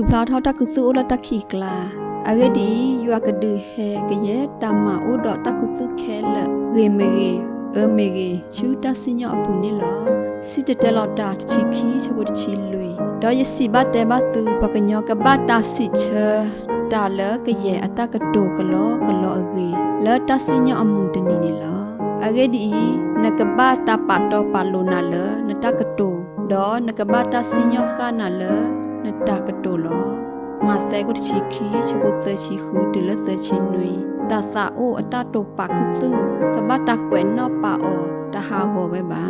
ထုဖလာထောတကုစုအိုလတခိကလာအဂေဒီယွာကဒူဟဲကရဲ့တမအိုဒတကုစုခဲလရေမေရေအမေရေချူတစညအပူနေလောစစ်တတဲလောက်တာချီခီချဘချီလွေဒေါ်ယစီဘတ်တဲဘတ်သူပကညောကဘတ်တာစစ်ချတာလကရဲ့အတကတိုကလောကလောအဂေလောတစညအမှုတနီနေလောအဂေဒီနကဘတာပတ်တော့ပါလိုနာလနတကတိုဒေါ်နကဘတာစညခါနာလ နတကတိုလောမဆဲကုတချီခီချဘုတ်ဆချီခူတလဆချီနွီတာစာအိုအတတိုပါခုစုကဘတာကွယ်နော့ပါအောတဟာဟောပဲပါ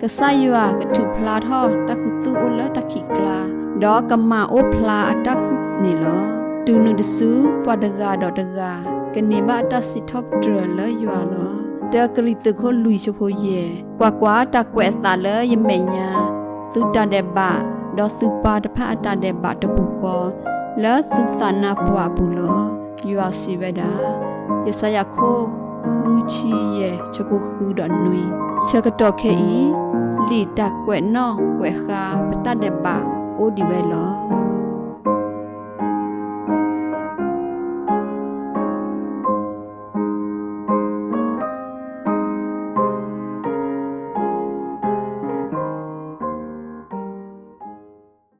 ကဆယွာကထုဖလာထောတကုစုအိုလတခိကလာဒေါ်ကမအိုဖလာအတကုနေလောတူနုတဆူပဒဂါဒတဂါကနေမအတစစ်ထော့ဒရလယွာလောတကလီတခိုလူချဖို့ယေကွာကွာတကွဲစာလယမေညာသုတတဲ့ပါ ဒေါ်စုပါတဖအတတဲ့ဘာတပူခော la susana pwa bulo yua sibeda yesaya kho hu chi ye chako hu do nui chakato khe i li ta kwe no kwe kha pata de ba o di we lo